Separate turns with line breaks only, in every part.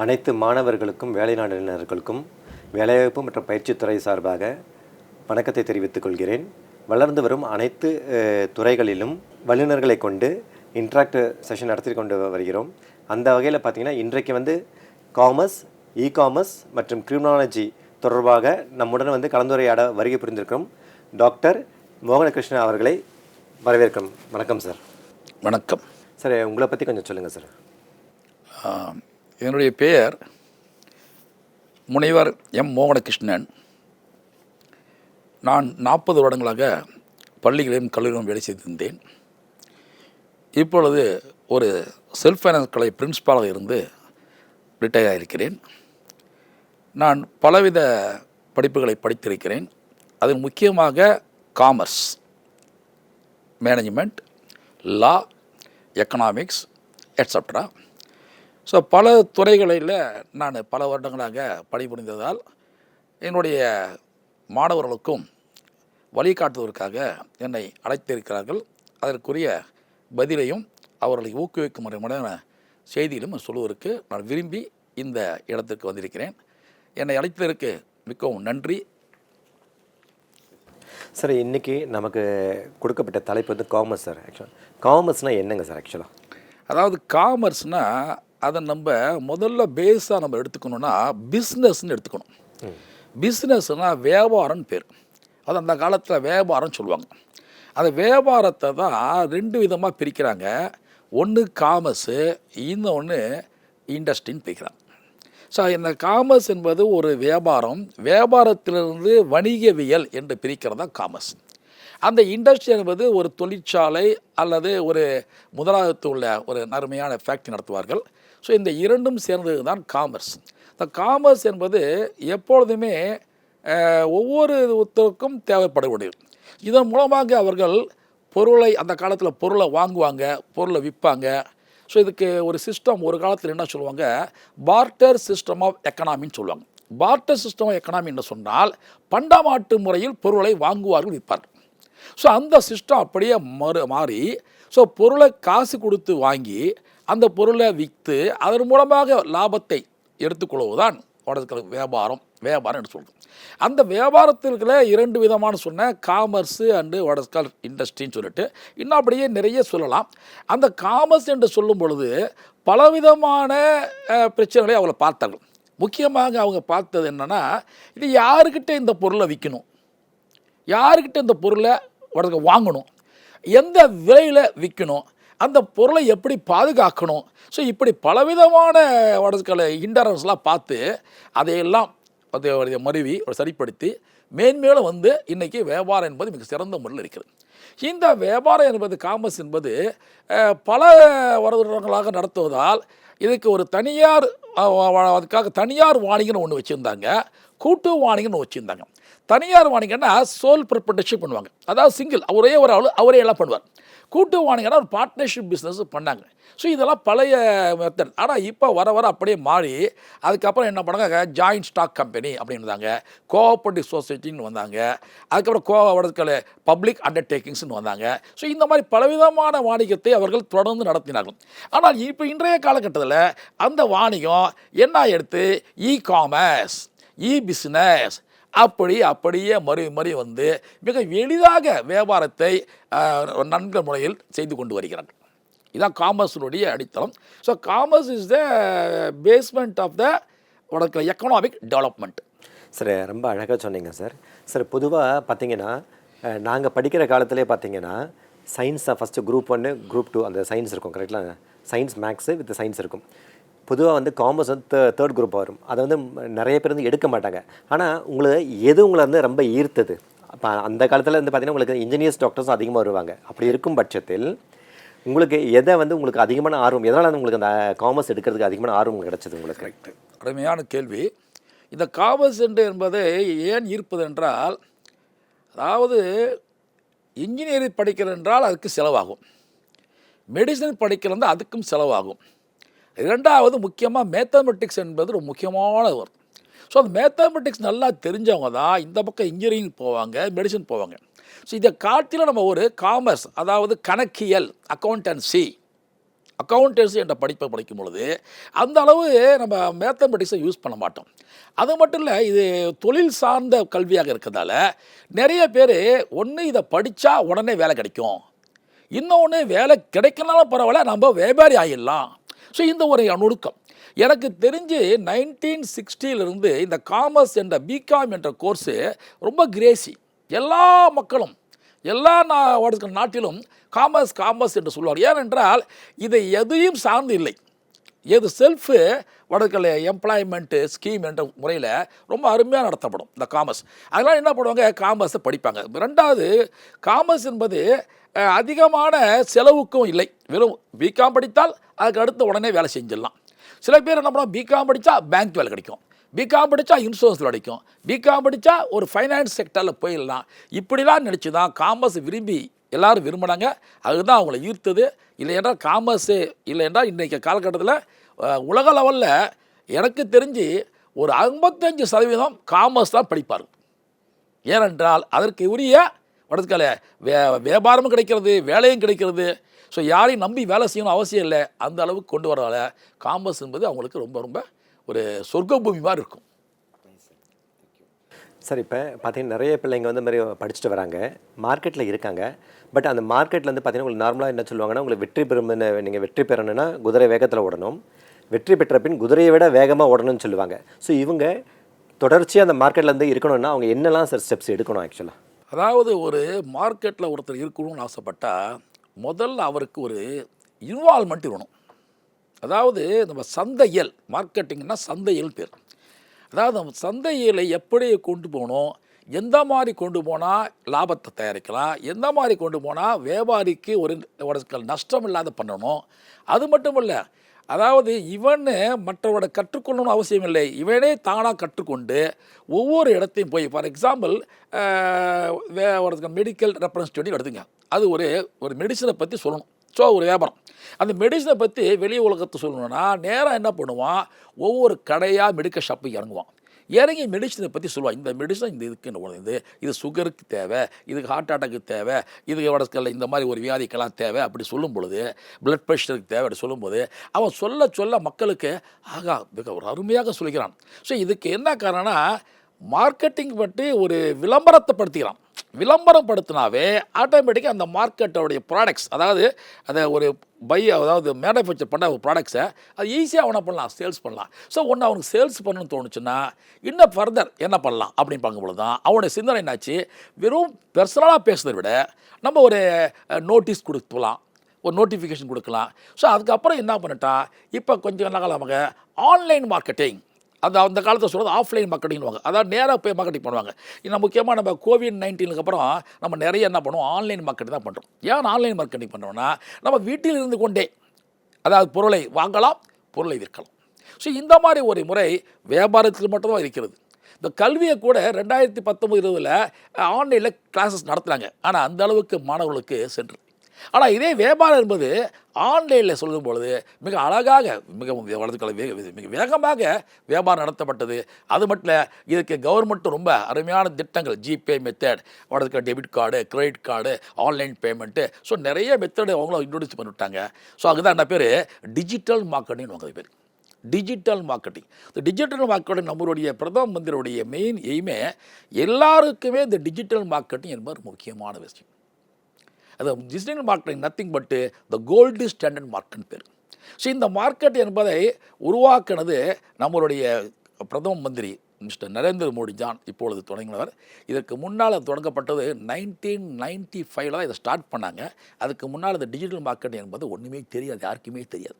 அனைத்து மாணவர்களுக்கும் வேலைநாட்டினர்களுக்கும் வேலைவாய்ப்பு மற்றும் பயிற்சித்துறை சார்பாக வணக்கத்தை தெரிவித்துக் கொள்கிறேன். வளர்ந்து வரும் அனைத்து துறைகளிலும் வல்லுநர்களை கொண்டு இன்ட்ராக்ட் செஷன் நடத்தி கொண்டு வருகிறோம். அந்த வகையில் பார்த்தீங்கன்னா இன்றைக்கு வந்து காமர்ஸ் இ காமர்ஸ் மற்றும் கிரிமினாலஜி தொடர்பாக நம்முடன் வந்து கலந்துரையாட வருகை புரிந்திருக்கிறோம். டாக்டர் மோகனகிருஷ்ணன் அவர்களை வரவேற்கிறோம். வணக்கம் சார்.
வணக்கம்.
சார் உங்களை பற்றி கொஞ்சம் சொல்லுங்கள் சார்.
என்னுடைய பெயர் முனைவர் எம் மோகனகிருஷ்ணன். நான் நாற்பது வருடங்களாக பள்ளிகளிலும் கல்லூரியிலும் வேலை செய்திருந்தேன். இப்பொழுது ஒரு செல்ஃப் ஃபைனான்ஸ் கலை பிரின்ஸ்பாலாக இருந்து ரிட்டையர் ஆகியிருக்கிறேன் நான் பலவித படிப்புகளை படித்திருக்கிறேன். அதில் முக்கியமாக commerce management law economics etcetera so பல துறைகளில் நான் பல வருடங்களாக பணிபுரிந்ததால் என்னுடைய மாணவர்களுக்கும் வழிகாட்டுவதற்காக என்னை அழைத்திருக்கிறார்கள். அதற்குரிய பதிலையும் அவர்களை ஊக்குவிக்கும் முறையான செய்தியிலும் சொல்லுவதற்கு நான் விரும்பி இந்த இடத்திற்கு வந்திருக்கிறேன். என்னை அழைத்ததற்கு மிகவும் நன்றி.
சார் இன்னைக்கு நமக்கு கொடுக்கப்பட்ட தலைப்பு வந்து காமர்ஸ் சார் ஆக்சுவலாக காமர்ஸ்னால் என்னங்க சார் ஆக்சுவலாக
அதாவது காமர்ஸ்னால் அதை நம்ம முதல்ல பேஸாக நம்ம எடுத்துக்கணும்னா பிஸ்னஸ்ன்னு எடுத்துக்கணும். பிஸ்னஸ்னால் வியாபாரம்னு பேர். அது அந்த காலத்தில் வியாபாரம் சொல்லுவாங்க. அந்த வியாபாரத்தை தான் ரெண்டு விதமாக பிரிக்கிறாங்க. ஒன்று காமர்ஸு இன்னொன்று இண்டஸ்ட்ரின்னு பிரிக்கிறாங்க. ஸோ இந்த காமர்ஸ் என்பது ஒரு வியாபாரம். வியாபாரத்திலிருந்து வணிகவியல் என்று பிரிக்கிறது தான் காமர்ஸ் அந்த இண்டஸ்ட்ரி என்பது ஒரு தொழிற்சாலை அல்லது ஒரு முதலாளித்து உள்ள ஒரு நறுமையான ஃபேக்ட்ரி நடத்துவார்கள். ஸோ இந்த இரண்டும் சேர்ந்தது தான் காமர்ஸ் இந்த காமர்ஸ் என்பது எப்பொழுதுமே ஒவ்வொரு ஒவ்வொருத்தருக்கும் தேவைப்படக்கூடியது இதன் மூலமாக அவர்கள் பொருளை அந்த காலத்தில் பொருளை வாங்குவாங்க பொருளை விற்பாங்க. ஸோ இதுக்கு ஒரு சிஸ்டம் ஒரு காலத்தில் என்ன சொல்லுவாங்க? பார்ட்டர் சிஸ்டம் ஆஃப் எக்கனாமின்னு சொல்லுவாங்க. பார்ட்டர் சிஸ்டம் ஆஃப் எக்கனாமி என்ன சொன்னால் பண்டமாட்டு முறையில் பொருளை வாங்குவார்கள் விற்பார் ஸோ அந்த சிஸ்டம் அப்படியே மறு மாறி ஸோ பொருளை காசு கொடுத்து வாங்கி அந்த பொருளை விற்று அதன் மூலமாக லாபத்தை எடுத்துக்கொள்வதுதான் வடக்கு வியாபாரம் வியாபாரம் என்று சொல்கிறோம் அந்த வியாபாரத்திற்குள்ள இரண்டு விதமான சொன்ன காமர்ஸு அண்டு வடஸ்கால் இண்டஸ்ட்ரின்னு சொல்லிட்டு இன்னும் அப்படியே நிறைய சொல்லலாம். அந்த காமர்ஸ் என்று சொல்லும் பொழுது பலவிதமான பிரச்சனைகளை அவங்கள பார்த்தார்கள். முக்கியமாக அவங்க பார்த்தது என்னென்னா இது யாருக்கிட்ட இந்த பொருளை விற்கணும் யாருக்கிட்ட இந்த பொருளை வடக்கு வாங்கணும்? எந்த விலையில் விற்கணும் அந்த பொருளை எப்படி பாதுகாக்கணும்? ஸோ இப்படி பலவிதமான வடக்கலை இன்டரன்ஸ்லாம் பார்த்து அதையெல்லாம் அதை மருவி சரிப்படுத்தி மேன்மேலும் வந்து இன்றைக்கி வியாபாரம் என்பது மிக சிறந்த முறையில் இருக்கிறது. இந்த வியாபாரம் என்பது காமர்ஸ் என்பது பல வருடங்களாக நடத்துவதால் இதுக்கு ஒரு தனியார் அதுக்காக தனியார் வாணிகன்னு ஒன்று வச்சுருந்தாங்க. கூட்டு வாணிகன்னு வச்சுருந்தாங்க. தனியார் வாணிகன்னா சோல் ப்ரொப்பர்டர்ஷிப் பண்ணுவாங்க. அதாவது சிங்கிள் அவரே ஒரு ஆள் அவரே எல்லாம் பண்ணுவார். கூட்டு வாணிகன்னா ஒரு பார்ட்னர்ஷிப் பிஸ்னஸ் பண்ணாங்க. ஸோ இதெல்லாம் பழைய மெத்தட் ஆனால் இப்போ வர வர அப்படியே மாறி அதுக்கப்புறம் என்ன பண்ணாங்க? ஜாயிண்ட் ஸ்டாக் கம்பெனி அப்படின்னு வந்தாங்க கோஆபரேட்டிவ் சொசைட்டின்னு வந்தாங்க. அதுக்கப்புறம் கோ பப்ளிக் அண்டர்டேக்கிங்ஸ்னு வந்தாங்க. ஸோ இந்த மாதிரி பலவிதமான வாணிகத்தை அவர்கள் தொடர்ந்து நடத்தினார்கள். ஆனால் இப்போ இன்றைய காலகட்டத்தில் அந்த வாணிகம் என்ன எடுத்து? இ காமர்ஸ் இ பிஸ்னஸ் அப்படி அப்படியே மறு மறு வந்து மிக எளிதாக வியாபாரத்தை நன்கு முறையில் செய்து கொண்டு வருகிறார்கள். இதான் காமர்ஸினுடைய அடித்தளம். So commerce is the basement of the உனக்கு எக்கனாமிக் டெவலப்மெண்ட்
சார் ரொம்ப அழகாக சொன்னீங்க சார் சார் பொதுவாக பார்த்தீங்கன்னா நாங்கள் படிக்கிற காலத்திலே பார்த்தீங்கன்னா சயின்ஸ் தான் ஃபஸ்ட்டு குரூப் ஒன்று குரூப் டூ அந்த சயின்ஸ் இருக்கும் கரெக்டாக சயின்ஸ் மேக்ஸு வித் சயின்ஸ் இருக்கும். பொதுவாக வந்து காமர்ஸ் வந்து தேர்ட் குரூப் வரும். அதை வந்து நிறைய பேர் வந்து எடுக்க மாட்டாங்க. ஆனால் உங்களை எது உங்களை வந்து ரொம்ப ஈர்த்தது? அப்போ அந்த காலத்தில் வந்து பார்த்தீங்கன்னா உங்களுக்கு இன்ஜினியர்ஸ் டாக்டர்ஸ் அதிகமாக வருவாங்க. அப்படி இருக்கும் பட்சத்தில் உங்களுக்கு எதை வந்து உங்களுக்கு அதிகமான ஆர்வம் எதனால் வந்து உங்களுக்கு அந்த காமர்ஸ் எடுக்கிறதுக்கு அதிகமான ஆர்வம் கிடைச்சது உங்களுக்கு?
கரெக்ட் அருமையான கேள்வி. இந்த காமர்ஸ் என்று என்பதை ஏன் ஈர்ப்பது என்றால் அதாவது இன்ஜினியரிங் படிக்கிறது என்றால் அதுக்கு செலவாகும். மெடிசன் படிக்கிறது அதுக்கும் செலவாகும். இரண்டாவது முக்கியமாக மேத்தமெட்டிக்ஸ் என்பது ஒரு முக்கியமான ஒரு. ஸோ அந்த மேத்தமெட்டிக்ஸ் நல்லா தெரிஞ்சவங்க தான் இந்த பக்கம் இன்ஜினியரிங் போவாங்க மெடிசன் போவாங்க. ஸோ இதை காட்டிலும் நம்ம ஒரு காமர்ஸ் அதாவது கணக்கியல் அக்கௌண்டன்சி அக்கௌண்டன்சி என்ற படிப்பை படிக்கும் பொழுது அந்த அளவு நம்ம மேத்தமெட்டிக்ஸை யூஸ் பண்ண மாட்டோம். அது மட்டும் இல்லை இது தொழில் சார்ந்த கல்வியாக இருக்கிறதால நிறைய பேர் ஒன்று இதை படித்தா உடனே வேலை கிடைக்கும். இன்னொன்று வேலை கிடைக்கனாலும் பரவாயில்ல நம்ம வியாபாரி ஆகிடலாம் ஸோ இந்த ஒரு நுணுக்கம் எனக்கு தெரிஞ்சு நைன்டீன் சிக்ஸ்டியிலிருந்து இந்த காமர்ஸ் என்ற பிகாம் என்ற கோர்ஸு ரொம்ப கிரேசி. எல்லா மக்களும் எல்லா நா நாட்டிலும் காமர்ஸ் காமர்ஸ் என்று சொல்லுவார் ஏனென்றால் இதை எதையும் சார்ந்து இல்லை. எது செல்ஃபு வடக்கில் எம்ப்ளாய்மெண்ட்டு ஸ்கீம் என்ற முறையில் ரொம்ப அருமையாக நடத்தப்படும் இந்த காமர்ஸ் அதனால் என்ன பண்ணுவாங்க? காமர்ஸை படிப்பாங்க. ரெண்டாவது காமர்ஸ் என்பது அதிகமான செலவுக்கும் இல்லை. வெறும் பிகாம் படித்தால் அதுக்கு அடுத்து உடனே வேலை செஞ்சிடலாம். சில பேர் என்ன பண்ணுவோம் பிகாம் படித்தா பேங்க் வேலை கிடைக்கும். பிகாம் படித்தா இன்சூரன்ஸில் கிடைக்கும். பிகாம் படித்தா ஒரு ஃபைனான்ஸ் செக்டரில் போயிடலாம். இப்படிலாம் நினச்சி தான் காமர்ஸ் விரும்பி எல்லாரும் விரும்பினாங்க. அதுதான் அவங்கள ஈர்த்தது. இல்லை என்றால் காமர்ஸு இல்லை என்றால் இன்றைக்கி காலகட்டத்தில் உலக லெவலில் எனக்கு தெரிஞ்சு ஒரு ஐம்பத்தஞ்சு சதவீதம் காமர்ஸ் தான் படிப்பார். ஏனென்றால் அதற்கு உரிய வடத்துக்கால வே வியாபாரமும் கிடைக்கிறது வேலையும் கிடைக்கிறது. ஸோ யாரையும் நம்பி வேலை செய்யணும் அவசியம் இல்லை. அந்த அளவுக்கு கொண்டு வரல காமர்ஸ் என்பது அவங்களுக்கு ரொம்ப ரொம்ப ஒரு சொர்க்க பூமி மாதிரி இருக்கும்.
சார் இப்போ பார்த்தீங்கன்னா நிறைய பிள்ளைங்க வந்து மாதிரி படிச்சுட்டு வராங்க. மார்க்கெட்டில் இருக்காங்க. பட் அந்த மார்க்கெட்டில் வந்து பார்த்தீங்கன்னா உங்களுக்கு நார்மலாக என்ன சொல்லுவாங்கன்னா உங்களுக்கு வெற்றி பெறும் நீங்கள் வெற்றி பெறணும்னா குதிரை வேகத்தில் ஓடணும். வெற்றி பெற்ற பின் குதிரையை விட வேகமாக ஓடணும்னு சொல்லுவாங்க. ஸோ இவங்க தொடர்ச்சியாக அந்த மார்க்கெட்டில் இருந்து இருக்கணும்னா அவங்க என்னெல்லாம் சார் ஸ்டெப்ஸ் எடுக்கணும் ஆக்சுவலாக
அதாவது ஒரு மார்க்கெட்டில் ஒருத்தர் இருக்கணும்னு ஆசைப்பட்டால் முதல்ல அவருக்கு ஒரு இன்வால்மெண்ட் இருக்கணும். அதாவது நம்ம சந்தையல் மார்க்கெட்டிங்னா சந்தையல் பேர். அதாவது நம்ம எப்படி கொண்டு போகணும்? எந்த மாதிரி கொண்டு போனால் லாபத்தை தயாரிக்கலாம்? எந்த மாதிரி கொண்டு போனால் வியாபாரிக்கு ஒரு ஒரு நஷ்டம் இல்லாத பண்ணணும்? அது மட்டும் இல்லை அதாவது இவனு மற்றவரோட கற்றுக்கொள்ளணும்னு அவசியம் இல்லை. இவனே தானாக கற்றுக்கொண்டு ஒவ்வொரு இடத்தையும் போய் ஃபார் எக்ஸாம்பிள் வே ஒரு மெடிக்கல் ரெப்ரசன்டேட்டிவ் எடுத்துங்க. அது ஒரு ஒரு மெடிசனை பற்றி சொல்லணும். ஸோ ஒரு வியாபாரம். அந்த மெடிசனை பற்றி வெளி உலகத்தை சொல்லணும்னா நேராக என்ன பண்ணுவான்? ஒவ்வொரு கடையாக மெடிக்கல் ஷாப்புக்கு இறங்குவான். இறங்கி மெடிசனை பற்றி சொல்லுவான். இந்த மெடிசன் இந்த இதுக்கு என்ன இது இது சுகருக்கு தேவை இதுக்கு ஹார்ட் அட்டாக்கு தேவை இது வடக்கல்ல இந்த மாதிரி ஒரு வியாதிக்கெல்லாம் தேவை அப்படி சொல்லும் பொழுது பிளட் ப்ரெஷருக்கு தேவை அப்படி சொல்லும்போது அவன் சொல்ல சொல்ல மக்களுக்கு ஆகா மிக ஒரு அருமையாக சொல்கிறான். ஸோ இதுக்கு என்ன காரணம்னா மார்க்கெட்டிங் பற்றி ஒரு விளம்பரத்தை படுத்திக்கிறான். விளம்பரம் படுத்தினாவே ஆட்டோமேட்டிக்காக அந்த மார்க்கெட்டோடைய ப்ராடக்ட்ஸ் அதாவது அதை ஒரு பை அதாவது மேனுஃபேக்சர் பண்ண ஒரு ப்ராடக்ட்ஸை அது ஈஸியாக அவனை பண்ணலாம் சேல்ஸ் பண்ணலாம். ஸோ ஒன்று அவனுக்கு சேல்ஸ் பண்ணணும்னு தோணுச்சுன்னா இன்னும் ஃபர்தர் என்ன பண்ணலாம் அப்படின்னு பார்க்கும்பொழுது தான் அவனுடைய சிந்தனை என்னாச்சு? வெறும் பர்சனலாக பேசுறதை விட நம்ம ஒரு நோட்டீஸ் கொடுத்துலாம் ஒரு நோட்டிஃபிகேஷன் கொடுக்கலாம். ஸோ அதுக்கப்புறம் என்ன பண்ணிட்டான்? இப்போ கொஞ்சம் காலமாக ஆன்லைன் மார்க்கெட்டிங் அந்த அந்த காலத்தில் சொல்கிறது ஆஃப்லைன் மார்க்கெட்டிங்வாங்க அதாவது நேராக போய் மார்க்கெட்டிங் பண்ணுவாங்க. இன்னும் முக்கியமாக நம்ம கோவிட் நைன்டீனுக்கு அப்புறம் நம்ம நிறைய என்ன பண்ணுவோம்? ஆன்லைன் மார்க்கெட்டிங் தான் பண்ணுறோம் ஏன் ஆன்லைன் மார்க்கெட்டிங் பண்ணுறோம்னா நம்ம வீட்டில் இருந்து கொண்டே அதாவது பொருளை வாங்கலாம் பொருளை விற்கலாம். ஸோ இந்த மாதிரி ஒரு முறை வியாபாரத்தில் மட்டும்தான் இருக்கிறது. இந்த கல்வியை கூட ரெண்டாயிரத்தி பத்தொம்பது இருபதில் ஆன்லைனில் கிளாஸஸ் நடத்துனாங்க. ஆனால் அந்த அளவுக்கு மாணவர்களுக்கு சென்று ஆனால் இதே வியாபாரம் என்பது ஆன்லைனில் சொல்லும் பொழுது மிக அழகாக மிக வலதுக்கால வேக மிக வேகமாக வியாபாரம் நடத்தப்பட்டது. அது மட்டும் இல்லை இதுக்கு கவர்மெண்ட்டும் ரொம்ப அருமையான திட்டங்கள். GPay method வடதுக்கு debit card credit card online payment so நிறைய மெத்தடு அவங்களும் இன்ட்ரடியூஸ் பண்ணிவிட்டாங்க. ஸோ அதுதான் என்ன பேர்? டிஜிட்டல் மார்க்கெட்டிங் வாங்க பேர். டிஜிட்டல் மார்க்கெட்டிங் இந்த டிஜிட்டல் மார்க்கெட்டிங் நம்மளுடைய பிரதம மந்திரியுடைய மெயின் எய்மே எல்லாருக்குமே இந்த டிஜிட்டல் மார்க்கெட்டிங் என்பது முக்கியமான விஷயம். அது digital marketing nothing but the gold standard market பேர். ஸோ இந்த மார்க்கெட் என்பதை உருவாக்கினது நம்மளுடைய பிரதம மந்திரி மிஸ்டர் நரேந்திர மோடி தான் இப்பொழுது தொடங்கினவர் இதற்கு முன்னால் தொடங்கப்பட்டது நைன்டீன் நைன்டி ஃபைவ்ல தான் இதை ஸ்டார்ட் பண்ணாங்க. அதுக்கு முன்னால் இந்த டிஜிட்டல் மார்க்கெட்டிங் என்பது ஒன்றுமே தெரியாது யாருக்குமே தெரியாது.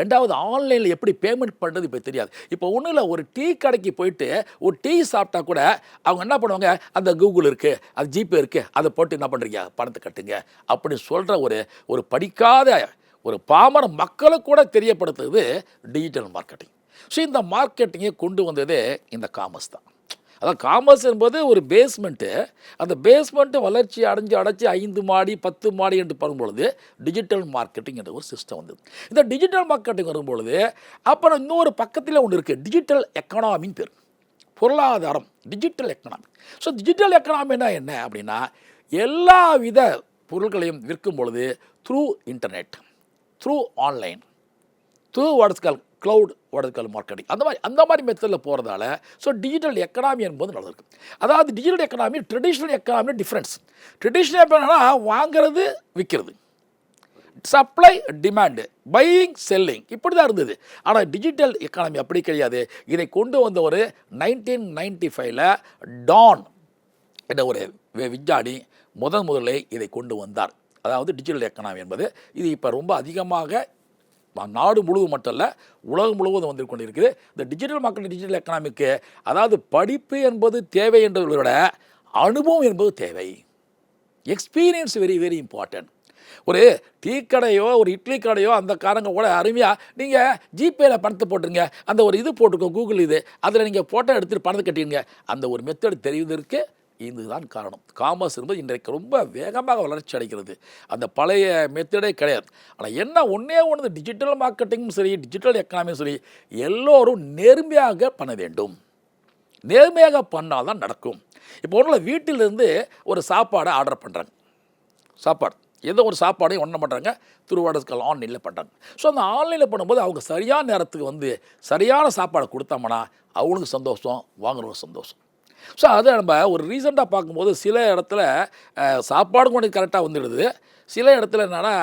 ரெண்டாவது ஆன்லைனில் எப்படி பேமெண்ட் பண்ணுறது இப்போ தெரியாது. இப்போ ஒன்றும் இல்லை ஒரு டீ கடைக்கு போயிட்டு ஒரு டீ சாப்பிட்டா கூட அவங்க என்ன பண்ணுவாங்க? அந்த கூகுள் இருக்குது அது ஜிபே இருக்குது அதை போட்டு என்ன பண்ணுறீங்க பணத்தை கட்டுங்க அப்படி சொல்கிற ஒரு ஒரு படிக்காத ஒரு பாமர மக்களை கூட தெரியப்படுத்துறது டிஜிட்டல் மார்க்கெட்டிங். ஸோ இந்த மார்க்கெட்டிங்கை கொண்டு வந்ததே இந்த காமர்ஸ் தான். அதான் காமர்ஸ் என்பது ஒரு பேஸ்மெண்ட்டு அந்த பேஸ்மெண்ட்டு வளர்ச்சி அடைஞ்சு அடைச்சி ஐந்து மாடி பத்து மாடி என்று வரும்பொழுது டிஜிட்டல் மார்க்கெட்டிங் என்ற ஒரு சிஸ்டம் வந்தது. இந்த டிஜிட்டல் மார்க்கெட்டிங் வரும்பொழுது அப்புறம் இன்னொரு பக்கத்தில் ஒன்று இருக்குது டிஜிட்டல் எக்கனாமின்னு பேர். பொருளாதாரம் டிஜிட்டல் எக்கனாமி ஸோ டிஜிட்டல் எக்கனாமின்னா என்ன அப்படின்னா எல்லா வித பொருட்களையும் விற்கும் பொழுது through internet through online through what's called cloud வடக்கல் marketing அந்த மாதிரி அந்த மாதிரி மெத்தடில் போகிறதால ஸோ டிஜிட்டல் எக்கனாமி என்பது நடந்திருக்கு அதாவது digital economy traditional economy difference traditional எக்கனாமினா வாங்குறது விற்கிறது சப்ளை டிமாண்டு பையிங் செல்லிங் இப்படி தான் இருந்தது. ஆனால் டிஜிட்டல் எக்கானமி அப்படி கிடையாது. இதை கொண்டு வந்த ஒரு நைன்டீன் நைன்டி ஃபைவ்ல டான் என்ற ஒரு விஞ்ஞானி முதன் முதலே இதை கொண்டு வந்தார். அதாவது டிஜிட்டல் எக்கனாமி என்பது இது இப்போ ரொம்ப அதிகமாக நாடு முழுவதும் மட்டும் இல்லை உலகம் முழுவதும் வந்து கொண்டிருக்குது. இந்த டிஜிட்டல் மார்க்கெட் டிஜிட்டல் எக்கனாமிக்கு அதாவது படிப்பு என்பது தேவை என்பதை விட அனுபவம் என்பது தேவை. எக்ஸ்பீரியன்ஸ் வெரி வெரி இம்பார்ட்டன்ட் ஒரு டீ கடையோ ஒரு இட்லி கடையோ அந்த காரங்க கூட அருமையாக நீங்கள் ஜிபேயில் பணத்தை போட்டுருங்க. அந்த ஒரு இது போட்டுக்கோ கூகுள் இது. அதில் நீங்கள் ஃபோட்டோ எடுத்துகிட்டு பணத்தை கட்டிடுங்க. அந்த ஒரு மெத்தட் தெரிவதற்கு இதுதான் காரணம். காமர்ஸ் என்பது இன்றைக்கு ரொம்ப வேகமாக வளர்ச்சி அடைகிறது. அந்த பழைய மெத்தடே கிடையாது. ஆனால் என்ன ஒன்றே ஒன்று டிஜிட்டல் மார்க்கெட்டிங்கும் சரி டிஜிட்டல் எக்கனாமியும் சரி எல்லோரும் நேர்மையாக பண்ண வேண்டும். நேர்மையாக பண்ணால் தான் நடக்கும். இப்போ ஒன்றில் வீட்டிலிருந்து ஒரு சாப்பாடை ஆர்டர் பண்ணுறாங்க சாப்பாடு. ஏதோ ஒரு சாப்பாடையும் ஒன்றும் பண்ணுறாங்க திருவாடத்துக்கள் ஆன்லைனில் பண்ணுறாங்க ஸோ அந்த ஆன்லைனில் பண்ணும்போது அவங்க சரியான நேரத்துக்கு வந்து சரியான சாப்பாடை கொடுத்தாங்கன்னா அவங்களுக்கு சந்தோஷம் வாங்குறவங்க சந்தோஷம். ஸோ அதை நம்ம ஒரு ரீசெண்டாக பார்க்கும்போது சில இடத்துல சாப்பாடு கொண்டு கரெக்டாக வந்துடுது. சில இடத்துல என்னென்னா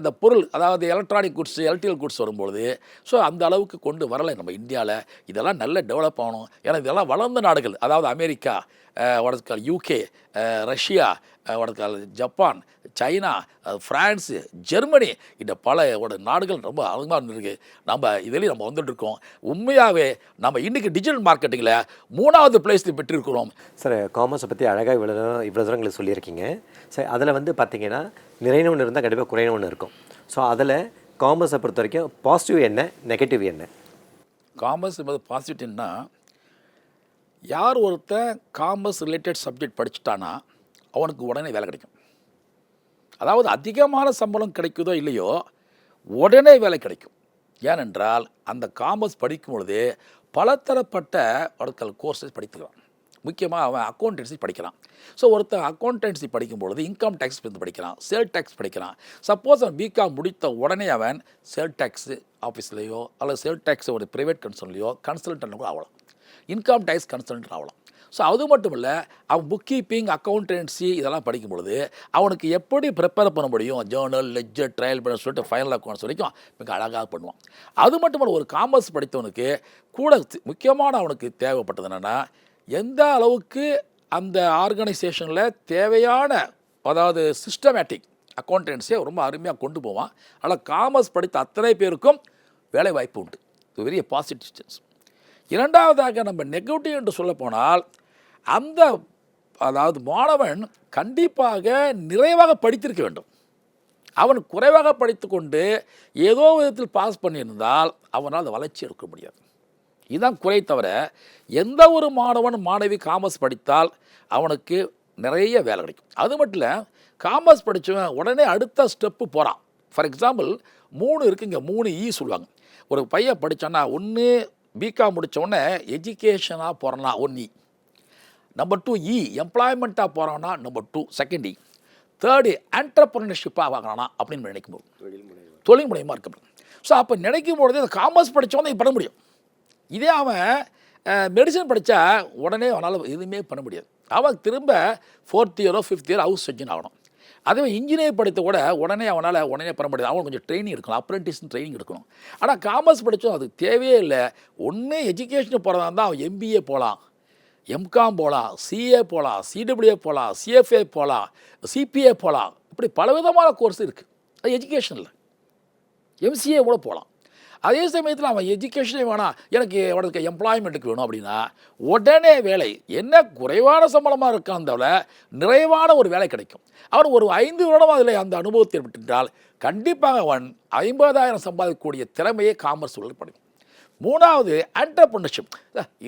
அந்த பொருள் அதாவது எலக்ட்ரானிக் குட்ஸ் எலக்ட்ரிக்கல் குட்ஸ் வரும்பொழுது ஸோ அந்த அளவுக்கு கொண்டு வரலை நம்ம இந்தியாவில் இதெல்லாம் நல்ல டெவலப் ஆகணும். ஏன்னா இதெல்லாம் வளர்ந்த நாடுகள் அதாவது அமெரிக்கா வடக்கால் யூகே ரஷ்யா வடக்கால் ஜப்பான் சைனா ஃப்ரான்ஸு ஜெர்மனி இந்த பல நாடுகள் ரொம்ப அழகாக இருந்திருக்கு. நம்ம இதுலேயும் நம்ம வந்துட்டுருக்கோம் உண்மையாகவே நம்ம இன்றைக்கி டிஜிட்டல் மார்க்கெட்டிங்கில் மூணாவது பிளேஸ் பெற்றிருக்கிறோம்.
சார் காமர்ஸை பற்றி அழகாக இவ்வளோ இவ்வளோ தூரம் எங்களுக்கு சொல்லியிருக்கீங்க. சார் அதில் வந்து பார்த்தீங்கன்னா நிறைய ஒன்று இருந்தால் கண்டிப்பாக குறைய ஒன்று இருக்கும். ஸோ அதில் காமர்ஸை பொறுத்த வரைக்கும் பாசிட்டிவ் என்ன நெகட்டிவ் என்ன?
காமர்ஸ் என்பது பாசிட்டிவ்னா யார் ஒருத்தன் காமர்ஸ் ரிலேட்டட் சப்ஜெக்ட் படிச்சுட்டானா அவனுக்கு உடனே வேலை கிடைக்கும். அதாவது அதிகமான சம்பளம் கிடைக்குதோ இல்லையோ உடனே வேலை கிடைக்கும். ஏனென்றால் அந்த காமர்ஸ் படிக்கும் பொழுது பலதரப்பட்ட ஒருத்தல் கோர்ஸஸ் படித்துக்கிறான் முக்கியமாக அவன் அக்கௌண்டன்சி படிக்கிறான். ஸோ ஒருத்தன் அக்கௌண்டன்சி படிக்கும் பொழுது இன்கம் டேக்ஸ் வந்து படிக்கிறான் சேல் டேக்ஸ் படிக்கிறான். சப்போஸ் அவன் பிகாம் முடித்த உடனே அவன் சேல் டேக்ஸ் ஆஃபீஸ்லேயோ அல்லது சேல் டேக்ஸ் ஒரு ப்ரைவேட் கன்சர்ன்லையோ கன்சல்டன்ட் கூட ஆகலாம். இன்கம் டேக்ஸ் கன்சல்டன்ட் ஆகலாம். ஸோ அது மட்டும் இல்லை அவன் புக் கீப்பிங் அக்கௌண்டன்சி இதெல்லாம் படிக்கும் பொழுது அவனுக்கு எப்படி ப்ரிப்பேர் பண்ண முடியும்? ஜேர்னல் லெஜர் ட்ரையல் பண்ண சொல்லிட்டு ஃபைனல் அக்கௌண்ட்ஸ் வரைக்கும் மிக அழகாக பண்ணுவான். அது மட்டும் இல்லை ஒரு காமர்ஸ் படித்தவனுக்கு கூட முக்கியமான அவனுக்கு தேவைப்பட்டது என்னென்னா எந்த அளவுக்கு அந்த ஆர்கனைசேஷனில் தேவையான அதாவது சிஸ்டமேட்டிக் அக்கௌண்டன்சியை ரொம்ப அருமையாக கொண்டு போவான். ஆனால் காமர்ஸ் படித்த அத்தனை பேருக்கும் வேலை வாய்ப்பு உண்டு. இது பெரிய பாசிட்டிவ் இரண்டாவதாக நம்ம நெகட்டிவ் என்று சொல்ல போனால் அந்த அதாவது மாணவன் கண்டிப்பாக நிறைவாக படித்திருக்க வேண்டும். அவன் குறைவாக படித்துக்கொண்டு ஏதோ விதத்தில் பாஸ் பண்ணியிருந்தால் அவனால் அந்த வளர்ச்சி எடுக்க முடியாது. இதுதான் குறை தவிர எந்த ஒரு மாணவன் மாணவி காமர்ஸ் படித்தால் அவனுக்கு நிறைய வேலை கிடைக்கும். அது மட்டும் இல்லை காமர்ஸ் படித்தவன் உடனே அடுத்த ஸ்டெப்பு போகிறான் ஃபார் எக்ஸாம்பிள் மூணு இருக்குங்க மூணு ஈ சொல்லுவாங்க. ஒரு பையன் படித்தான்னா ஒன்று பிகாம் முடிச்ச உடனே எஜுகேஷனாக போகிறானா ஒன் இ நம்பர் டூ இ எம்ப்ளாய்மெண்ட்டாக போகிறான்னா நம்பர் டூ செகண்ட் இ தேர்டு ஆண்டர்பிரினர்ஷிப்பாக வாங்கினானா அப்படின்னு நினைக்கும் போது தொழில் முனையமாக இருக்க ஸோ அப்போ நினைக்கும் பொழுது இந்த காமர்ஸ் படித்தவன் இதை பண்ண முடியும். இதே அவன் மெடிசன் படித்தா உடனே அவனால் எதுவுமே பண்ண முடியாது. அவன் திரும்ப ஃபோர்த் இயரோ ஃபிஃப்த் இயர் ஹவுஸ் சர்ஜன் ஆகணும். அதுவே இன்ஜினியர் படித்த கூட உடனே அவனால் உடனே பண்ண முடியாது. அவன் கொஞ்சம் ட்ரைனிங் எடுக்கணும். அப்ரெண்டிஸ் ட்ரைனிங் எடுக்கணும். ஆனால் காமர்ஸ் படித்தோம் அது தேவையே இல்லை. ஒன்று எஜுகேஷன் போகிறதா இருந்தால் அவன் எம்பிஏ போகலாம் எம்காம் போகலாம் சிஏ போகலாம் சிடபிள்யூஏ போகலாம் சிஎஃப்ஏ போகலாம் சிபிஏ போகலாம் இப்படி பலவிதமான கோர்ஸ் இருக்குது அது எஜுகேஷனில் எம்சிஏ கூட போகலாம் அதே சமயத்தில் அவன் எஜுகேஷனே வேணாம். எனக்கு அவனுக்கு எம்ப்ளாய்மெண்ட்டுக்கு வேணும் அப்படின்னா உடனே வேலை. என்ன குறைவான சம்பளமாக இருக்காந்தவள நிறைவான ஒரு வேலை கிடைக்கும். அவன் ஒரு ஐந்து வருடம் அதில் அந்த அனுபவத்தை விட்டுட்டால் கண்டிப்பாக அவன் ஐம்பதாயிரம் சம்பாதிக்கக்கூடிய திறமையை காமர்ஸ் உள்ள படிக்கும் மூணாவது ஆண்டர்பிரினர்ஷிப்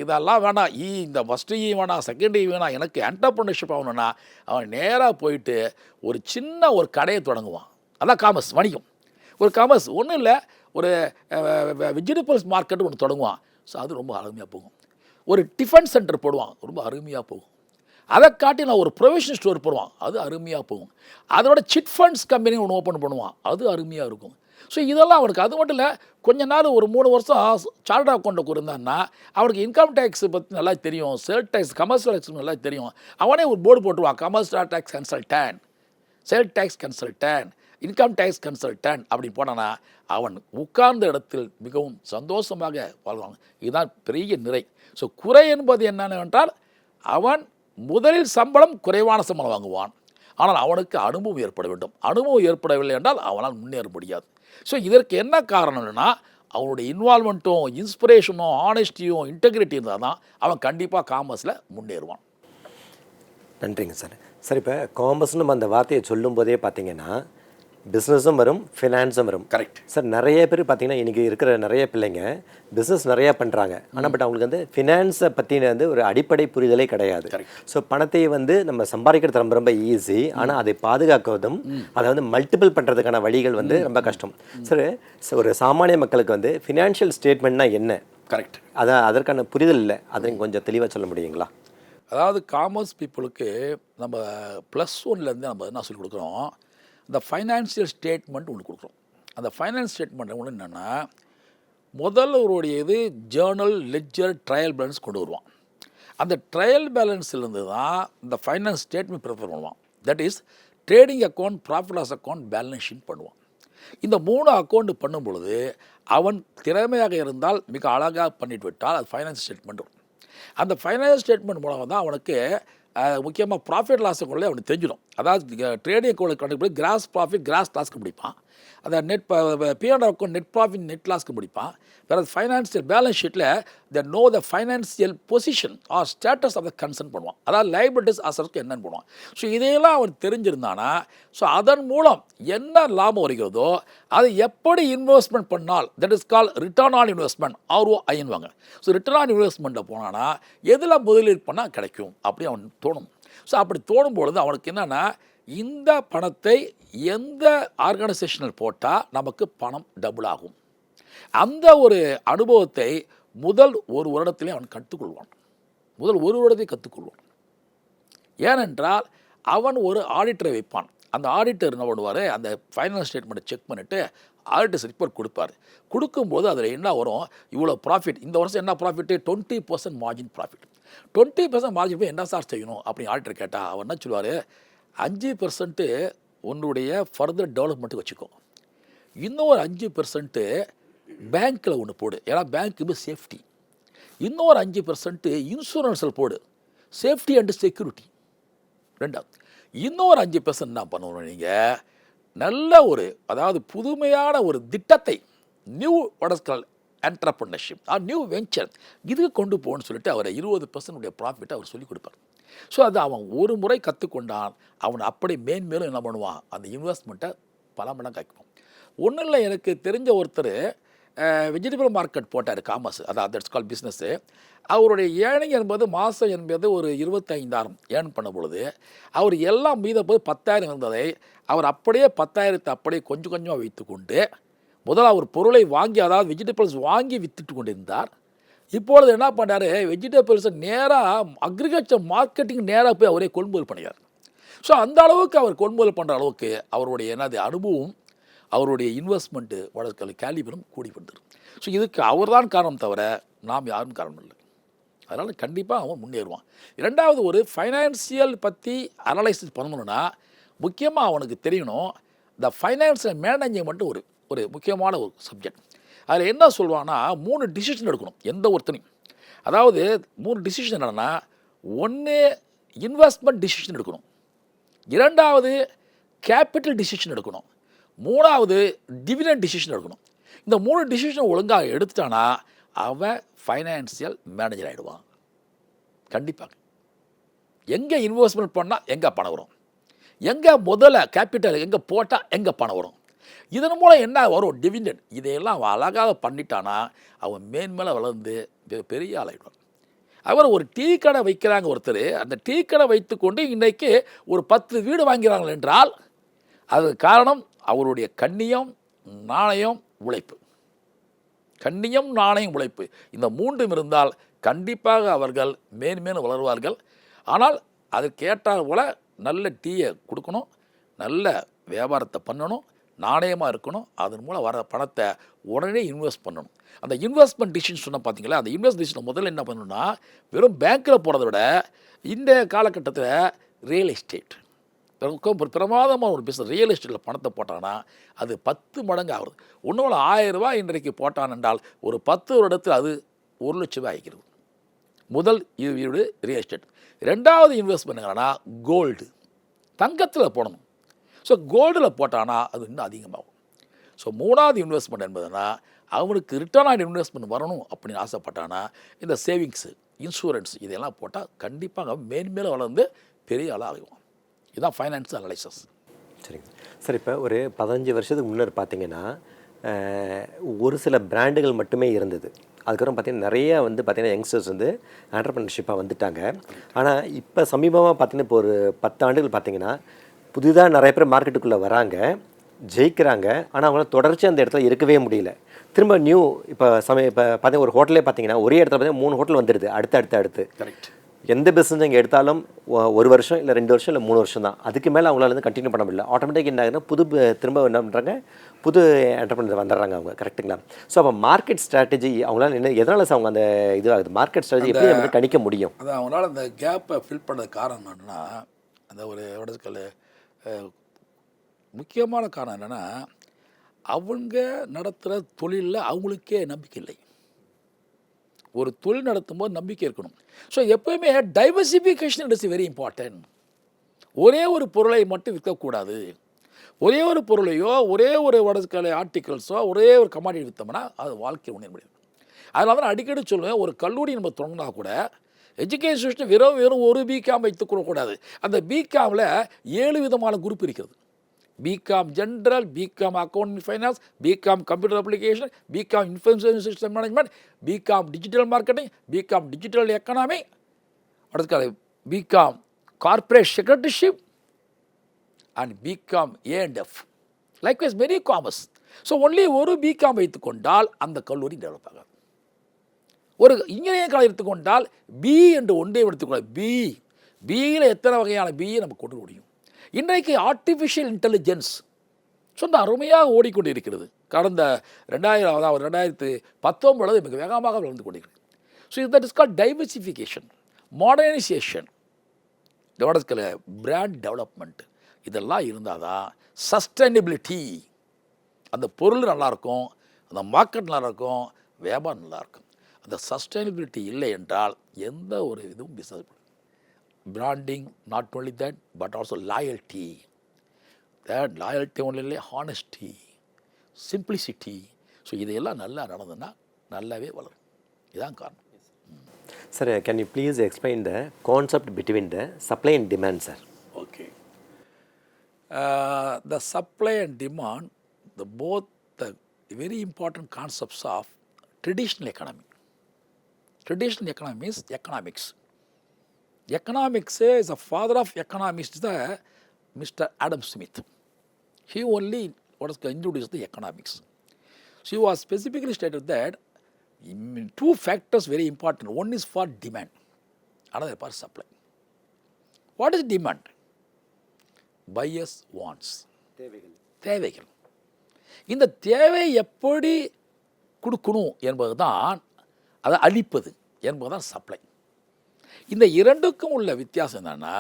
இதெல்லாம் வேணாம். ஈ இந்த ஃபஸ்ட்டு ஈ வேணாம் செகண்ட் ஈ வேணாம். எனக்கு ஆண்டர்பிரினர்ஷிப் ஆகணும்னா அவன் நேராக போயிட்டு ஒரு சின்ன ஒரு கடையை தொடங்குவான். அதான் காமர்ஸ் வணிகம். ஒரு காமர்ஸ் ஒன்றும் இல்லை ஒரு வெஜிடபிள்ஸ் மார்க்கெட் ஒன்று தொடங்குவான். ஸோ அது ரொம்ப அருமையாக போகும். ஒரு டிஃபன் சென்டர் போடுவான். ரொம்ப அருமையாக போகும். அதை காட்டி நான் ஒரு ப்ரொவிஷன் ஸ்டோர் போடுவான். அது அருமையாக போகும். அதோட சிட் ஃபண்ட்ஸ் கம்பெனி ஒன்று ஓப்பன் பண்ணுவான். அது அருமையாக இருக்கும். ஸோ இதெல்லாம் அவனுக்கு அது மட்டும் இல்லை கொஞ்ச நாள் ஒரு மூணு வருஷம் சார்ட் அக்கௌண்ட்டை இருந்தான்னா அவனுக்கு இன்கம் டேக்ஸ் பற்றி நல்லா தெரியும். சேல் டேக்ஸ் கமர்ஷியல் டேக்ஸ் நல்லா தெரியும். அவனே ஒரு போர்டு போட்டுருவான். Commercial tax consultant sale tax consultant income tax consultant அப்படி போனானா அவன் உட்கார்ந்த இடத்தில் மிகவும் சந்தோஷமாக வாழ்வாங்க இதுதான் பெரிய நிறை. ஸோ குறை என்பது என்னென்னவென்றால் அவன் முதலில் சம்பளம் குறைவான சம்பளம் வாங்குவான். ஆனால் அவனுக்கு அனுபவம் ஏற்பட வேண்டும். அனுபவம் ஏற்படவில்லை என்றால் அவனால் முன்னேற முடியாது. ஸோ இதற்கு என்ன காரணம்னா அவனுடைய இன்வால்மெண்ட்டும் இன்ஸ்பிரேஷனும் ஆனஸ்டியும் இன்டெகிரிட்டி இருந்தால் தான் அவன் கண்டிப்பாக காமர்ஸில் முன்னேறுவான்.
நன்றிங்க சார். சார் இப்போ காமர்ஸ்னு நம்ம அந்த வார்த்தையை சொல்லும்போதே பார்த்தீங்கன்னா பிஸ்னஸும் வரும் ஃபினான்ஸும் வரும்.
கரெக்ட்
சார் நிறைய பேர் பார்த்தீங்கன்னா இன்றைக்கி இருக்கிற நிறைய பிள்ளைங்க பிஸ்னஸ் நிறையா பண்ணுறாங்க ஆனால் பட் அவங்களுக்கு வந்து ஃபினான்ஸை பற்றின வந்து ஒரு அடிப்படை புரிதலே கிடையாது. ஸோ பணத்தை வந்து நம்ம சம்பாதிக்கிறது ரொம்ப ரொம்ப ஈஸி ஆனால் அதை பாதுகாக்குவதும் அதை வந்து மல்டிபிள் பண்ணுறதுக்கான வழிகள் வந்து ரொம்ப கஷ்டம். சார் ஒரு சாமானிய மக்களுக்கு வந்து ஃபினான்ஷியல் ஸ்டேட்மெண்ட்னா என்ன?
கரெக்ட்
அதான் அதற்கான புரிதல் இல்லை. அதை கொஞ்சம் தெளிவாக சொல்ல முடியுங்களா?
அதாவது காமர்ஸ் பீப்புளுக்கு நம்ம ப்ளஸ் ஒன்லேருந்து நம்ம என்ன சொல்லி கொடுக்குறோம்? இந்த ஃபைனான்சியல் ஸ்டேட்மெண்ட் ஒன்று கொடுக்குறோம். அந்த ஃபைனான்ஸ் ஸ்டேட்மெண்ட் ஒன்று என்னென்னா முதல்ல அவருடைய இது ஜேர்னல் லெட்ஜர் ட்ரையல் பேலன்ஸ் கொண்டு வருவான். அந்த ட்ரையல் பேலன்ஸ்லேருந்து தான் இந்த ஃபைனான்ஸ் ஸ்டேட்மெண்ட் ப்ரிப்பேர் பண்ணுவான். That is trading account profit loss account balance sheet பண்ணுவான். இந்த மூணு அக்கௌண்ட் பண்ணும் பொழுது அவன் திறமையாக இருந்தால் மிக அழகாக பண்ணிட்டு விட்டால் அது ஃபைனான்ஸ் ஸ்டேட்மெண்ட் வரும். அந்த ஃபைனான்ஸ் ஸ்டேட்மெண்ட் மூலமாக தான் அவனுக்கு முக்கியமாக ப்ராஃபிட் லாஸ் அவனுக்கு தெரிஞ்சிடும். அதாவது ட்ரேடிங் அக்கௌண்ட் கண்டுபிடி கிராஸ் ப்ராஃபிட் கிராஸ் லாஸ்க்கு முடிப்பான். அந்த net PNR account net profit net லாஸ்க்கு முடிப்பான். வேறு ஃபைனான்சியல் பேலன்ஸ் ஷீட்டில் the know the financial position or status of the concern பண்ணுவான். அதாவது லைபிலிட்டிஸ் அசருக்கு என்னன்னு பண்ணுவான். ஸோ இதையெல்லாம் அவன் தெரிஞ்சிருந்தானா? ஸோ அதன் மூலம் என்ன லாபம் வருகிறதோ அதை எப்படி இன்வெஸ்ட்மெண்ட் பண்ணால் that is call return on investment RO ஐன்வாங்க so return on இன்வெஸ்ட்மெண்ட்டில் போனானா எதில் முதலீடு பண்ணால் கிடைக்கும்? அப்படி அவன் தோணும். ஸோ அப்படி தோணும் பொழுது அவனுக்கு என்னென்னா இந்த பணத்தை எந்த ஆர்கனைசேஷனில் போட்டால் நமக்கு பணம் டபுள் ஆகும். அந்த ஒரு அனுபவத்தை முதல் ஒரு வருடத்திலே அவன் கற்றுக்கொள்வான். முதல் ஒரு வருடத்தை கற்றுக்கொள்வான். ஏனென்றால் அவன் ஒரு ஆடிட்டரை வைப்பான். அந்த ஆடிட்டர் என்ன பண்ணுவார்? அந்த ஃபைனல் ஸ்டேட்மெண்ட்டை செக் பண்ணிவிட்டு ஆடிட்டர்ஸ் ரிப்போர்ட் கொடுப்பார். கொடுக்கும்போது அதில் என்ன வரும்? இவ்வளோ ப்ராஃபிட் இந்த வருஷம் என்ன profit twenty percent margin profit twenty percent margin போய் என்ன சார் செய்யணும்? அப்படின்னு ஆடிட்டர் கேட்டால் அவர் என்ன சொல்லுவார்? அஞ்சு பெர்சன்ட்டு உன்னுடைய ஃபர்தர் டெவலப்மெண்ட்டுக்கு வச்சுக்கோ. இன்னொரு அஞ்சு பர்சன்ட்டு பேங்க்கில் ஒன்று போடு. ஏன்னா பேங்க் இப்போ சேஃப்டி இன்னொரு அஞ்சு பெர்சன்ட்டு இன்சூரன்ஸில் போடு. சேஃப்டி அண்டு செக்யூரிட்டி ரெண்டாவது. இன்னொரு அஞ்சு பர்சன்ட் என்ன பண்ணணும் நீங்கள் நல்ல ஒரு அதாவது புதுமையான ஒரு திட்டத்தை new what's called entrepreneurship or new venture இதுக்கு கொண்டு போகணும்னு சொல்லிட்டு அவரை இருபது பர்சன்ட் ப்ராஃபிட்டை அவர் சொல்லிக் கொடுப்பார். ஸோ அது அவன் ஒரு முறை கற்றுக்கொண்டான் அவனை அப்படி மேன்மேலும் என்ன பண்ணுவான்? அந்த இன்வெஸ்ட்மெண்ட்டை பல மடங்கு ஆக்குவான் ஒன்றும் இல்லை எனக்கு தெரிஞ்ச ஒருத்தர் வெஜிடபிள் மார்க்கெட் போட்டார் காமர்ஸ் அதாவது தட்ஸ் கால் பிஸ்னஸ்ஸு அவருடைய ஏர்னிங் என்பது மாதம் என்பது ஒரு இருபத்தைந்தாயிரம் ஏர்ன் பண்ண பொழுது அவர் எல்லாம் மீத போது பத்தாயிரம் இருந்ததை அவர் அப்படியே பத்தாயிரத்தை அப்படியே கொஞ்சம் கொஞ்சமாக வைத்துக்கொண்டு முதல்ல அவர் பொருளை வாங்கி அதாவது வெஜிடபிள்ஸ் வாங்கி வித்துட்டு கொண்டிருந்தார். இப்பொழுது என்ன பண்ணார் வெஜிடபிள்ஸை நேராக அக்ரிகல்ச்சர் மார்க்கெட்டிங் நேராக போய் அவரே கொள்முதல் பண்ணியார் ஸோ அந்த அளவுக்கு அவர் கொள்முதல் பண்ணுற அளவுக்கு அவருடைய என்னது அனுபவம் அவருடைய இன்வெஸ்ட்மெண்ட்டு வளர்க்கல கேலிபரும் கூடி வந்துடும் ஸோ இதுக்கு அவர் தான் காரணம் தவிர நாம் யாரும் காரணம் இல்லை. அதனால் கண்டிப்பாக அவன் முன்னேறுவான். இரண்டாவது ஒரு ஃபைனான்சியல் பற்றி அனலைசிஸ் பண்ணணும்னா முக்கியமாக அவனுக்கு தெரியணும் இந்த ஃபைனான்சியல் மேனேஜ்மெண்ட் ஒரு ஒரு முக்கியமான ஒரு சப்ஜெக்ட் அதில் என்ன சொல்லுவான்னா மூணு டிசிஷன் எடுக்கணும் எந்த ஒருத்தனையும். அதாவது மூணு டிசிஷன் என்னென்னா ஒன்று இன்வெஸ்ட்மெண்ட் டிசிஷன் எடுக்கணும். இரண்டாவது கேபிட்டல் டிசிஷன் எடுக்கணும். மூணாவது டிவிடெண்ட் டிசிஷன் எடுக்கணும். இந்த மூணு டிசிஷன் ஒழுங்காக எடுத்துட்டானா அவன் ஃபைனான்சியல் மேனேஜர் ஆகிடுவான் கண்டிப்பாக எங்கே இன்வெஸ்ட்மெண்ட் பண்ணால் எங்கே பணம் வரும். எங்கே முதல்ல கேபிட்டல் எங்கே போட்டால் எங்கே பணம் வரும். இதன் மூலம் என்ன வரும்? டிவிடெண்ட் இதையெல்லாம் அவன் அழகாக பண்ணிட்டானா அவன் மேன்மேலே வளர்ந்து பெரிய ஆளாயிடுவான். அவர் ஒரு டீ கடை வைக்கிறாங்க ஒருத்தர். அந்த டீ கடை வைத்துக்கொண்டு இன்றைக்கு ஒரு பத்து வீடு வாங்கிறாங்க என்றால் அதுக்கு காரணம் அவருடைய கண்ணியம் நாணயம் உழைப்பு. கண்ணியம் நாணயம் உழைப்பு. இந்த மூன்றும் இருந்தால் கண்டிப்பாக அவர்கள் மேன்மேலும் வளருவார்கள். ஆனால் அதுக்கேற்றால் போல் நல்ல டீயை கொடுக்கணும் நல்ல வியாபாரத்தை பண்ணணும் நாணயமாக இருக்கணும். அதன் மூலம் வர பணத்தை உடனே இன்வெஸ்ட் பண்ணணும். அந்த இன்வெஸ்ட்மெண்ட் டிசிஷன் சொன்ன பார்த்தீங்களா அந்த இன்வெஸ்ட் டிசிஷன் முதல்ல என்ன பண்ணணும்னா வெறும் பேங்க்கில் போகிறத விட இந்த காலகட்டத்தில் ரியல் எஸ்டேட் பிறக்கும் ஒரு பிரமாதமாக ஒரு பிஸ்னஸ் ரியல் எஸ்டேட்டில் பணத்தை போட்டான்னா அது பத்து மடங்கு ஆகுது ஒன்றும் ஆயிரம் ரூபாய் இன்றைக்கு போட்டான் என்றால் ஒரு பத்து வருடத்தில் அது ஒரு லட்ச ரூபாய் ஆகிக்கிறது. முதல் இது வீடு ரியல் எஸ்டேட் ரெண்டாவது இன்வெஸ்ட்மெண்ட் என்னன்னா கோல்டு தங்கத்தில் போடணும். ஸோ கோல்டில் போட்டானா அது இன்னும் அதிகமாகும். ஸோ மூணாவது இன்வெஸ்ட்மெண்ட் என்பதுனா அவனுக்கு ரிட்டர்ன் ஆன் இன்வெஸ்ட்மெண்ட் வரணும் அப்படின்னு ஆசைப்பட்டானா இந்த சேவிங்ஸு இன்சூரன்ஸ் இதெல்லாம் போட்டால் கண்டிப்பாக மேன்மேலும் வளர்ந்து பெரிய ஆளாக ஆகுவான் இதுதான் ஃபைனான்ஸ் அனலைசஸ்
சரிங்க. சார் இப்போ ஒரு பதினஞ்சு வருஷத்துக்கு முன்னர் பார்த்தீங்கன்னா ஒரு சில பிராண்டுகள் மட்டுமே இருந்தது. அதுக்கப்புறம் பார்த்தீங்கன்னா நிறைய வந்து பார்த்தீங்கன்னா யங்ஸ்டர்ஸ் வந்து ஆண்டர்பிரினர்ஷிப்பாக வந்துட்டாங்க. ஆனால் இப்போ சமீபமாக பார்த்தீங்கன்னா இப்போ ஒரு பத்து ஆண்டுகள் பார்த்தீங்கன்னா புதிதாக நிறைய பேர் மார்க்கெட்டுக்குள்ளே வராங்க ஜெயிக்கிறாங்க. ஆனால் அவங்களால தொடர்ச்சி அந்த இடத்துல இருக்கவே முடியல. திரும்ப நியூ இப்போ சமய இப்போ பார்த்தீங்கன்னா ஒரு ஹோட்டலே பார்த்தீங்கன்னா ஒரே இடத்துல பார்த்தீங்கன்னா மூணு ஹோட்டல் வந்துடுது அடுத்து அடுத்து அடுத்து.
கரெக்ட்
எந்த பிஸ்னஸ் இங்கே எடுத்தாலும் ஒரு வருஷம் இல்லை ரெண்டு வருஷம் இல்லை மூணு வருஷம் தான். அதுக்கு மேலே அவங்களால வந்து கண்டினியூ பண்ண முடியல. ஆட்டோமேட்டிக் என்ன ஆகுதுன்னா புது திரும்ப என்ன பண்ணுறாங்க புது என்டர்பிரினர் வந்துடுறாங்க அவங்க கரெக்ட்டுங்களா ஸோ அப்போ மார்க்கெட் ஸ்ட்ராட்டஜி அவங்களால என்ன எதனால அவங்க அந்த இது ஆகுது மார்க்கெட் ஸ்ட்ராட்டஜி எப்படி வந்து கணிக்க முடியும்?
அது அவங்களால அந்த கேப்பை ஃபில் பண்ணது காரணம் என்னன்னா அந்த ஒரு இடத்துக்கல் முக்கியமான காரணம் என்னென்னா அவங்க நடத்துகிற தொழிலில் அவங்களுக்கே நம்பிக்கை இல்லை. ஒரு தொழில் நடத்தும்போது நம்பிக்கை இருக்கணும். ஸோ எப்போயுமே டைவர்சிஃபிகேஷன் இஸ் வெரி இம்பார்ட்டன்ட் ஒரே ஒரு பொருளை மட்டும் விற்கக்கூடாது. ஒரே ஒரு பொருளையோ ஒரே ஒரு வடக்கலை ஆர்டிகல்ஸோ ஒரே ஒரு கமாடிட்டி விற்றோம்னா அது வாழ்க்கை முன்னேற முடியும் அதனால தான் அடிக்கடி சொல்லுவேன் ஒரு கல்லூரி நம்ம தொடங்கினா கூட எஜுகேஷன் வெறும் வெறும் ஒரு பிகாம் வைத்துக்கூடக்கூடாது அந்த பிகாமில் ஏழு விதமான குரூப் இருக்கிறது. BCom general BCom account finance BCom computer application BCom information system management BCom digital marketing BCom digital economy அடுத்த BCom corporate secretaryship and BCom A and F likewise many commerce so only ஒரு BCom வைத்துக்கொண்டால் அந்த கல்லூரி develop ஆகாது ஒரு engineering college எடுத்துக்கொண்டால் B என்று ஒன்றே எடுத்துக்கொள்ள பி பியில் எத்தனை வகையான பியை நம்ம கொண்டு முடியும்? இன்றைக்கு ஆர்டிஃபிஷியல் இன்டெலிஜென்ஸ் சொந்த அருமையாக ஓடிக்கொண்டு இருக்கிறது கடந்த ரெண்டாயிரம் அதாவது ரெண்டாயிரத்து பத்தொம்பது மிக வேகமாக வளர்ந்து கொண்டிருக்கிறது. So that is call diversification modernisation develop skill brand development இதெல்லாம் இருந்தால் தான் சஸ்டைனபிலிட்டி அந்த பொருள் நல்லாயிருக்கும் அந்த மார்க்கெட் நல்லாயிருக்கும் வியாபாரம் நல்லாயிருக்கும். அந்த சஸ்டைனபிலிட்டி இல்லை என்றால் எந்த ஒரு இதுவும் business branding not only that but also loyalty that loyalty only இல்லை ஹானஸ்டி சிம்பிளிசிட்டி ஸோ இதையெல்லாம் நல்லா நடந்ததுன்னா நல்லாவே வளரும். இதுதான் காரணம்.
Sir can you please explain the concept between the supply and demand sir
Okay. Uh, the supply and demand, the both the very important concepts of traditional economy. Traditional economy is economics. Economics is the father of economics, is the Mr. Adam Smith. He only what is introduced the economics. So he was specifically stated that mm, two factors very important. One is for demand, another for supply. What is demand? Buyers wants. தேவைகள் இந்த தேவை எப்படி கொடுக்கணும் என்பது தான் அதை அளிப்பது என்பது தான் சப்ளை இந்த இரண்டுக்கும் உள்ள வித்தியாசம் என்னென்னா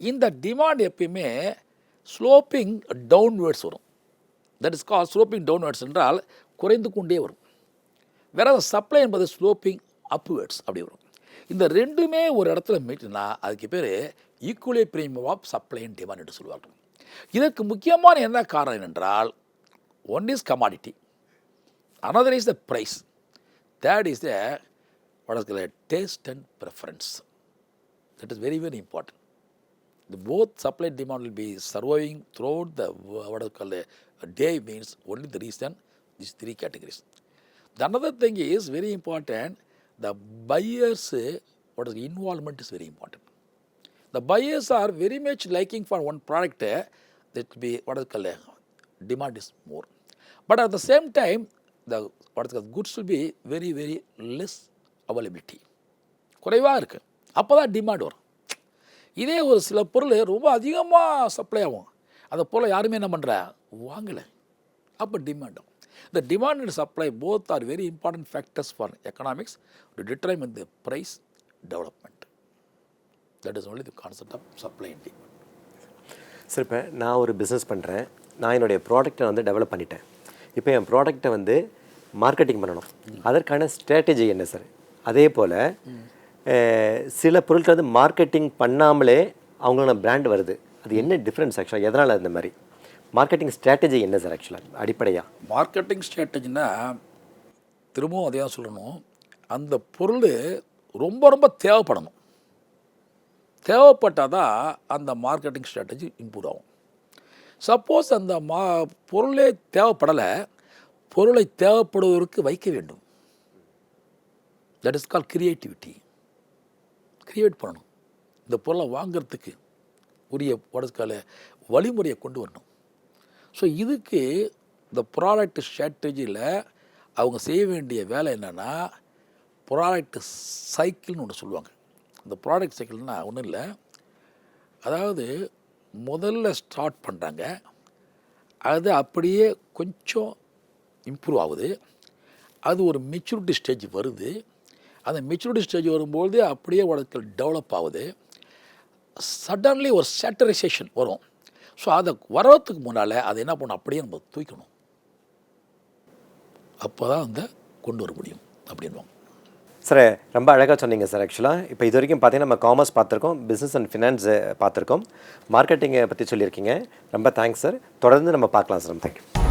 இந்த டிமாண்ட் எப்பயுமே ஸ்லோப்பிங் டவுன்வேர்ட்ஸ் வரும். That is call sloping downwards என்றால் குறைந்து கொண்டே வரும். வேற சப்ளை என்பது ஸ்லோப்பிங் அப்வேர்ட்ஸ் அப்படி வரும். இந்த ரெண்டுமே ஒரு இடத்துல மீட்னா அதுக்கு பேர் equilibrium of supply and demand என்று சொல்வார்கள் இதற்கு முக்கியமான என்ன காரணம் என்றால் one is commodity another is the price third is the what is called taste and preference. That is very very important. The both supply and demand will be surviving throughout the what is called a day means only the reason these three categories. The another thing is very important the buyers say what is the involvement is very important. The buyers are very much liking for one product that be what is called demand is more. But at the same time the what is called goods will be very very less availability குறைவாக இருக்குது அப்போ தான் demand வரும். இதே ஒரு சில பொருள் ரொம்ப அதிகமாக சப்ளை ஆகும். அந்த பொருளை யாருமே என்ன பண்ணுறா வாங்கலை. அப்போ டிமாண்டும் இந்த demand and supply both are very important factors for economics to determine the price development that is only the concept of supply and demand
sir இப்போ நான் ஒரு பிஸ்னஸ் பண்ணுறேன் நான் என்னுடைய ப்ராடக்ட்டை வந்து டெவலப் பண்ணிட்டேன். இப்போ என் ப்ராடக்ட்டை வந்து மார்க்கெட்டிங் பண்ணணும். அதற்கான ஸ்ட்ராட்டஜி என்ன சார் அதே போல் சில பொருட்கள் வந்து மார்க்கெட்டிங் பண்ணாமலே அவங்களோட பிராண்ட் வருது. அது என்ன டிஃப்ரென்ஸ் ஆக்சுவலாக எதனால் இந்த மாதிரி? மார்க்கெட்டிங் ஸ்ட்ராட்டஜி என்ன சார் ஆக்சுவலாக அடிப்படையாக
மார்க்கெட்டிங் ஸ்ட்ராட்டஜினா திரும்பவும் அதே தான் சொல்லணும். அந்த பொருள் ரொம்ப ரொம்ப தேவைப்படணும். தேவைப்பட்டால் தான் அந்த மார்க்கெட்டிங் ஸ்ட்ராட்டஜி இம்ப்ரூவ் ஆகும். சப்போஸ் அந்த மா பொருளே தேவைப்படலை பொருளை தேவைப்படுவதற்கு வைக்க வேண்டும். That is call creativity create பண்ணணும். இந்த பொருளை வாங்கிறதுக்கு உரிய வடக்கால வழிமுறையை கொண்டு வரணும். ஸோ இதுக்கு இந்த ப்ராடக்ட் ஸ்ட்ராட்டஜியில் அவங்க செய்ய வேண்டிய வேலை என்னென்னா ப்ராடக்ட் சைக்கிள்னு ஒன்று சொல்லுவாங்க. இந்த ப்ராடக்ட் சைக்கிள்னா ஒன்றும் இல்லை. அதாவது முதல்ல ஸ்டார்ட் பண்ணுறாங்க அது அப்படியே கொஞ்சம் இம்ப்ரூவ் ஆகுது. அது ஒரு மெச்சூரிட்டி ஸ்டேஜ் வருது. அந்த மெச்சூரிட்டி ஸ்டேஜ் வரும்போது அப்படியே உடற்கள் டெவலப் ஆகுது. சடன்லி ஒரு சேட்டரைசேஷன் வரும். ஸோ அதை வரத்துக்கு முன்னால் அதை என்ன பண்ணணும்? அப்படியே நம்ம தூக்கணும். அப்போ தான் வந்து கொண்டு வர முடியும் அப்படின்வாங்க
சார் ரொம்ப அழகாக சொன்னீங்க சார் ஆக்சுவலாக இப்போ இது வரைக்கும் பார்த்தீங்கன்னா நம்ம காமர்ஸ் பார்த்துருக்கோம் பிஸ்னஸ் அண்ட் ஃபினான்ஸ் பார்த்துருக்கோம். மார்க்கெட்டிங்கை பற்றி சொல்லியிருக்கீங்க. ரொம்ப தேங்க்ஸ் சார். தொடர்ந்து நம்ம பார்க்கலாம் சார். தேங்க்யூ